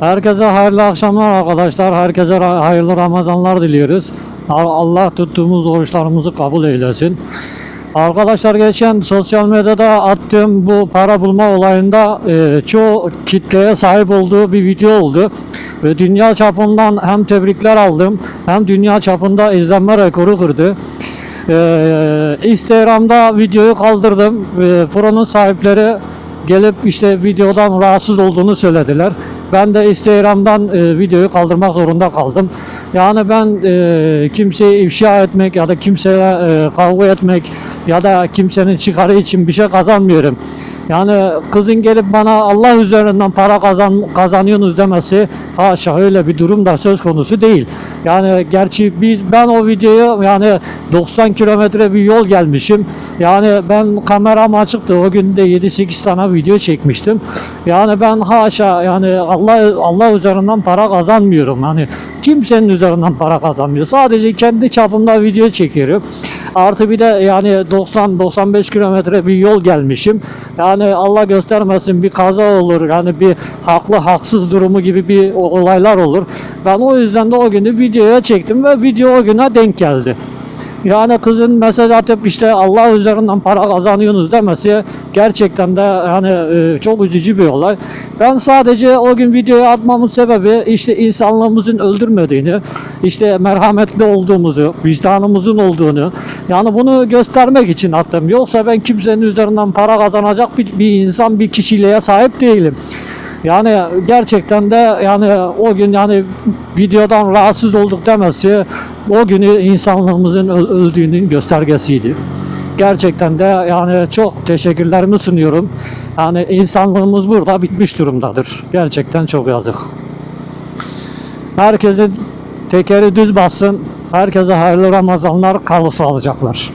Herkese hayırlı akşamlar arkadaşlar. Herkese hayırlı Ramazanlar diliyoruz. Al- Allah tuttuğumuz oruçlarımızı kabul eylesin. Arkadaşlar geçen sosyal medyada attığım bu para bulma olayında e, çoğu kitleye sahip olduğu bir video oldu. Ve dünya çapından hem tebrikler aldım hem dünya çapında izlenme rekoru kırdı. Ee, Instagram'da videoyu kaldırdım. Ee, Fıranın sahipleri gelip işte videodan rahatsız olduğunu söylediler. Ben de Instagram'dan e, videoyu kaldırmak zorunda kaldım. Yani ben e, kimseyi ifşa etmek ya da kimseye e, kavga etmek ya da kimsenin çıkarı için bir şey kazanmıyorum. Yani kızın gelip bana Allah üzerinden para kazan kazanıyorsunuz demesi haşa öyle bir durum da söz konusu değil. Yani gerçi biz ben o videoyu yani 90 kilometre bir yol gelmişim. Yani ben kameram açıktı. O gün de 7-8 tane video çekmiştim. Yani ben haşa yani Allah Allah üzerinden para kazanmıyorum. Yani kimsenin üzerinden para kazanmıyor. Sadece kendi çapımda video çekiyorum. Artı bir de yani 90-95 kilometre bir yol gelmişim. Yani Allah göstermesin bir kaza olur. Yani bir haklı haksız durumu gibi bir olaylar olur. Ben o yüzden de o günü videoya çektim ve video o güne denk geldi. Yani kızın mesaj atıp işte Allah üzerinden para kazanıyorsunuz demesi gerçekten de yani e, çok üzücü bir olay. Ben sadece o gün videoyu atmamın sebebi işte insanlığımızın öldürmediğini, işte merhametli olduğumuzu, vicdanımızın olduğunu yani bunu göstermek için attım. Yoksa ben kimsenin üzerinden para kazanacak bir, bir insan, bir kişiliğe sahip değilim. Yani gerçekten de yani o gün yani videodan rahatsız olduk demesi o günü insanlığımızın öldüğünün göstergesiydi. Gerçekten de yani çok teşekkürlerimi sunuyorum. Yani insanlığımız burada bitmiş durumdadır. Gerçekten çok yazık. Herkesin tekeri düz bassın. Herkese hayırlı Ramazanlar, kalı sağlıcaklar.